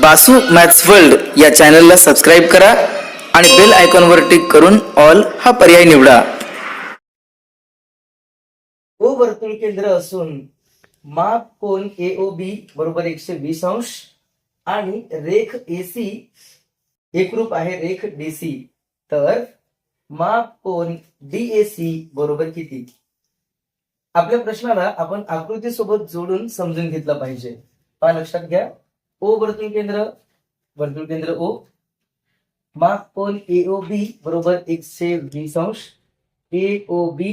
Basu maths world या चॅनलला subscribe करा आणि बेल आयकॉनवर टिक करून ऑल हा पर्याय निवडा. ओ वर्तुळ केंद्र असून माप कोन ए ओ बी बरोबर एकशे वीस अंश आणि रेख एसी एकरूप आहे रेख डीसी तर माप कोन डीएसी बरोबर किती? आपल्या प्रश्नाला आपण आकृतीसोबत जोडून समजून घेतलं पाहिजे. पहा लक्षात घ्या. ओ वर्तुळ केंद्र वर्तुळ केंद्र ओ. माप कोन ए ओ बी बरोबर एकशे वीस अंश. ए ओ बी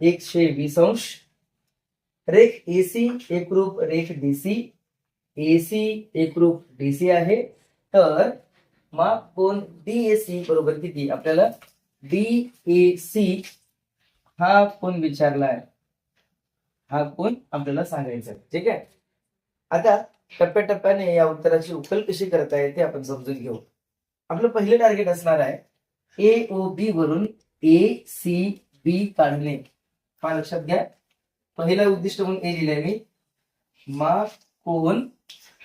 एकशे वीस अंश. रेख एसी एकरूप रेख डीसी एसी एकरूप डीसी आहे. तर माप कोण डीएसी बरोबर किती? आपल्याला डीएसी हा कोण विचारला आहे हा कोण आपल्याला सांगायचा आहे ठीक आहे? आता टप्प्याटप्प्याने या उत्तराची उकल कशी करता येते आपण समजून घेऊ. आपलं पहिलं टार्गेट असणार आहे ए ओ बी वरून ए सी बी काढणे. हा लक्षात घ्या. पहिला उद्दिष्ट म्हणून ए लिहिलंय मी. मा कोण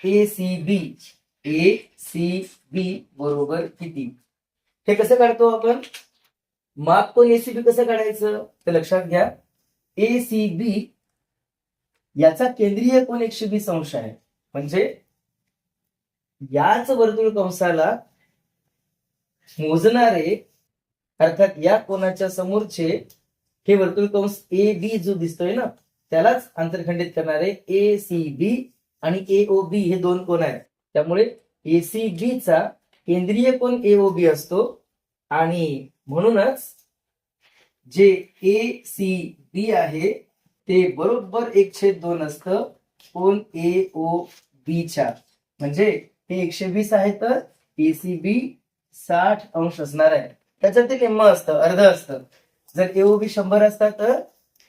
ए सी बी ए सी बी बरोबर किती? हे कसं काढतो आपण? माप कोण ए सी बी कसं काढायचं? ते लक्षात घ्या. ए सी बी याचा केंद्रीय कोण एकशे वीस अंश आहे. म्हणजे याच वर्तुळ कंसाला मोजणारे अर्थात या कोणाच्या समोरचे हे वर्तुळ कंस ए बी जो दिसतोय ना त्यालाच आंतरखंडित करणारे ए सी बी आणि ए ओ बी हे दोन कोण आहेत. त्यामुळे ए सी बी चा केंद्रीय कोण ए ओ बी असतो. आणि म्हणूनच जे ए सी बी आहे ते बरोबर एक छेद दोन असतं. कोण? ए ओ बीच्या म्हणजे हे एकशे वीस आहे तर एसीबी बी साठ अंश असणार आहे. त्याच्यात ते निम्म असतं अर्ध असतं. जर एओबी शंभर असतात तर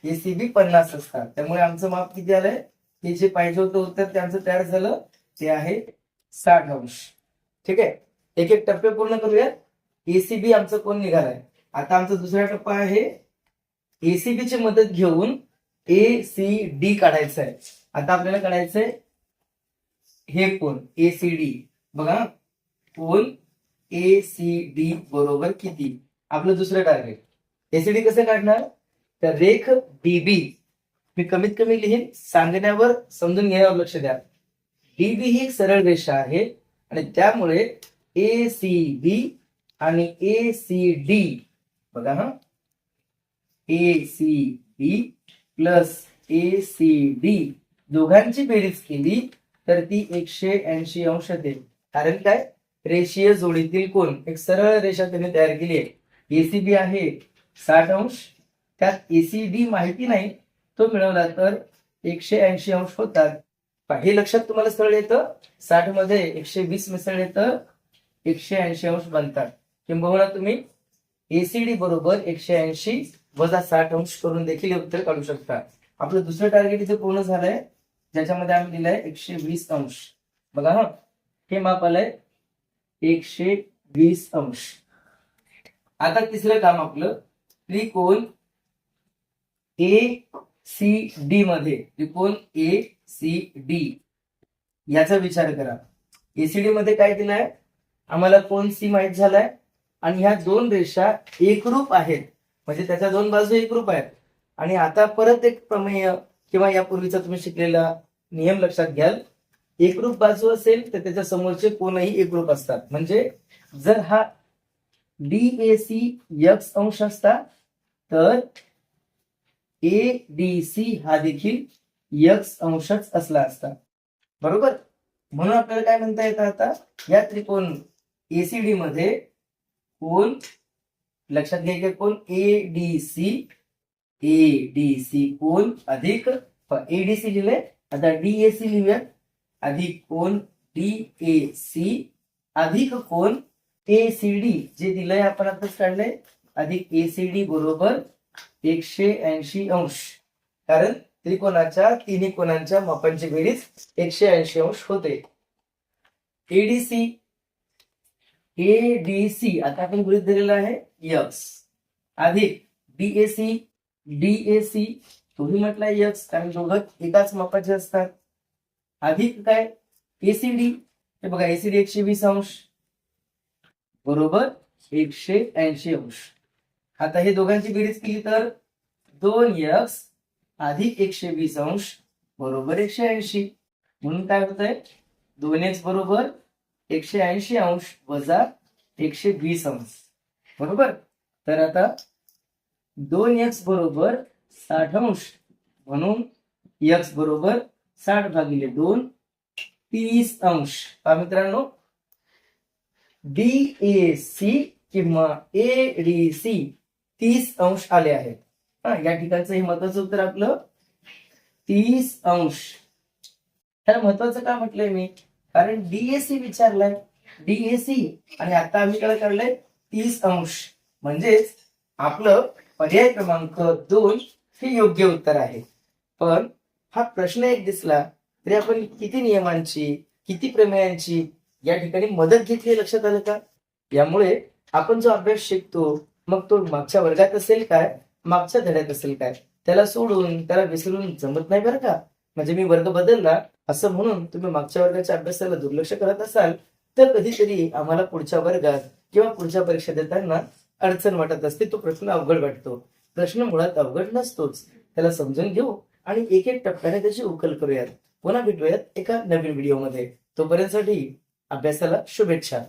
एसीबी पन्नास असतात. त्यामुळे आमचं माप किती आलंय? हे जे पाहिजे होतं उत्तर त्यांचं तयार झालं. ते आहे साठ अंश. ठीक आहे? एक एक टप्पे पूर्ण करूयात. एसीबी आमचं कोण निघालाय? आता आमचा दुसरा टप्पा आहे. एसीबी ची मदत घेऊन ए सी डी काढायचं आहे. आता आपल्याला काढायचंय हे कोण ए सी डी बघा. कोण ए सी डी बरोबर किती? आपलं दुसरं टार्गेट एसीडी कसं काढणार? तर रेख डीबी मी कमीत कमी लिहीन सांगण्यावर समजून घेण्यावर लक्ष द्या. डीबी ही एक सरळ रेषा आहे आणि त्यामुळे ए सी बी आणि ए सी डी बघा हा. A C B plus A C D दोघांची बेरीज केली तर ती एकशे ऐंशी अंश देईल. कारण काय? रेषीय जोडीतील कोण एक सरळ रेषा त्यांनी तयार केली आहे. एसीबी आहे साठ अंश. त्यात एसीडी माहिती नाही तो मिळवला तर एकशे ऐंशी अंश होतात. हे लक्षात तुम्हाला सरळ येतं? साठमध्ये एकशे वीस मिसळले तर एकशे ऐंशी अंश बनतात. किंबहुना तुम्ही एसीडी बरोबर एकशे ऐंशी वजा साठ अंश करून देखील उत्तर काढू शकता. आपलं दुसरं टार्गेट इथे पूर्ण झालंय. ज्याच्यामध्ये आम्ही दिलंय एकशे वीस अंश. बघा हा हे माप आलंय एकशे वीस अंश. आता तिसरं काम आपलं. त्रिकोण ए सी डी मध्ये. त्रिकोण ए सी डी. याचा विचार करा. एसीडी मध्ये काय दिलंय? आम्हाला कोण सी माहीत झालाय? आणि ह्या दोन रेषा एकरूप आहेत. म्हणजे त्याच्या दोन बाजू एकरूप आहेत. आणि आता परत एक प्रमेय किंवा यापूर्वीचा तुम्ही शिकलेला नियम लक्षात घ्याल. एकरूप बाजू असेल तर त्याच्या समोरचे कोणही एकरूप असतात. म्हणजे जर हा डी एसी यक्स अंश असता तर ए डी सी हा देखील यक्स अंशच असला असता. बरोबर? म्हणून आपल्याला काय म्हणता येतं आता? या त्रिकोण एसीडी मध्ये कोण? लक्षात घ्या की कोण? A D C A D C कोण? अधिक एडीसी लिहिले आता डीएसी लिहूयात. अधिक कोण डी ए सी अधिक कोण ए सी डी जे दिलंय आपण आताच काढलंय. अधिक ए सी डी बरोबर एकशे ऐंशी अंश. कारण त्रिकोणाच्या तिन्ही कोणांच्या मापांची बेरीज एकशे ऐंशी अंश होते. एडीसी एडीसी आता आपण गृहित धरलेला आहे. यक्स अधिक डीएसी डीएसी तुम्ही म्हटलं यक्स कारण दोघं एकाच मापाचे असतात. अधिक काय? एसीडी हे बघा एसीडी एकशे वीस अंश. बरोबर? एकशे ऐंशी अंश. आता हे दोघांची बेरीज केली तर दोन यक्स अधिक एकशे वीस अंश बरोबर एकशे ऐंशी. म्हणून काय होत आहे दोन एक्स बरोबर एकशे ऐंशी अंश वजा एकशे वीस अंश. बरोबर? तर आता दोन एक्स बरोबर साठ अंश. म्हणून यक्स बरोबर साठ भागिले दोन तीस अंश. का मित्रांनो डी ए सी किंवा ए डी सी तीस अंश आले आहेत. हा या ठिकाणचं हे महत्वाचं उत्तर आपलं तीस अंश. तर महत्वाचं का म्हटलंय मी? कारण डीएसी विचारलाय. डीएसी आणि आता आम्ही काय काढलंय तीस अंश. म्हणजेच आपलं पर्याय क्रमांक दोन हे योग्य उत्तर आहे. पण हा प्रश्न एक दिसला तरी आपण किती नियमांची किती प्रमेयांची या ठिकाणी मदत घेतली लक्षात आलं का? यामुळे आपण जो अभ्यास शिकतो मग तो मागच्या वर्गात असेल काय? मागच्या धड्यात असेल काय? त्याला सोडून त्याला विसरून जमत नाही बरं का? म्हणजे मी वर्ग बदलला असं म्हणून तुम्ही मागच्या वर्गाच्या अभ्यासाला दुर्लक्ष करत असाल तर कधीतरी आम्हाला पुढच्या वर्गात किंवा पुढच्या परीक्षा देताना अडचण वाटत असते तो प्रश्न अवघड वाटतो. प्रश्न मुळात अवघड नसतोच. त्याला समजून घेऊ आणि एक एक टप्प्याने त्याची उकल करूयात. पुन्हा भेटूयात एका नवीन व्हिडिओमध्ये. तोपर्यंतसाठी अभ्यासाला शुभेच्छा.